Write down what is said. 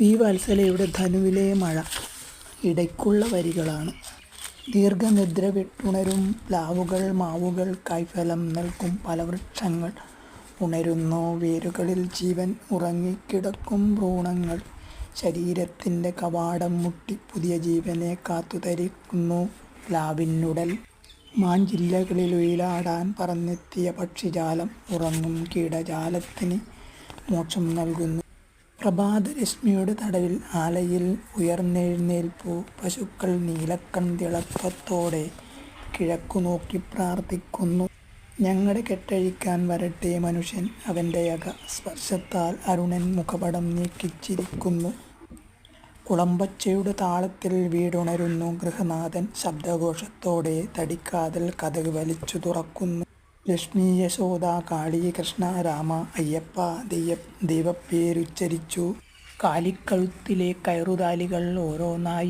ശ്രീവത്സലയുടെ ധനുവിലെ മഴ ഇടയ്ക്കുള്ള വരികളാണ്. ദീർഘനിദ്ര വിട്ടുണരും പ്ലാവുകൾ മാവുകൾ കായ്ഫലം നൽകും പല വൃക്ഷങ്ങൾ ഉണരുന്നു വേരുകളിൽ ജീവൻ ഉറങ്ങിക്കിടക്കും ഭ്രൂണങ്ങൾ ശരീരത്തിന്റെ കവാടം മുട്ടി പുതിയ ജീവനെ കാത്തുതരിക്കുന്നു പ്ലാവിനുടൽ. മാഞ്ചില്ലകളിലുയിലാടാൻ പറന്നെത്തിയ പക്ഷിജാലം ഉറങ്ങും കീടജാലത്തിന് മോക്ഷം നൽകുന്നു. പ്രഭാതരശ്മിയുടെ തടവിൽ ആലയിൽ ഉയർന്നെഴുന്നേൽപ്പു പശുക്കൾ നീലക്കൺതിളക്കത്തോടെ കിഴക്കുനോക്കി പ്രാർത്ഥിക്കുന്നു. ഞങ്ങളെ കെട്ടഴിക്കാൻ വരട്ടെ മനുഷ്യൻ അവന്റെ അക സ്പർശത്താൽ അരുണൻ മുഖപടം നീക്കിച്ചിരിക്കുന്നു കുളമ്പൊച്ചയുടെ താളത്തിൽ വീടുണരുന്നു ഗൃഹനാഥൻ ശബ്ദഘോഷത്തോടെ തടിക്കാതൽ കഥക് വലിച്ചു തുറക്കുന്നു. ലക്ഷ്മി യശോദ കാളി കൃഷ്ണ രാമ അയ്യപ്പ ദൈവപ്പേരുച്ചരിച്ചു. കാലിക്കഴുത്തിലെ കയറുതാലികൾ ഓരോന്നായി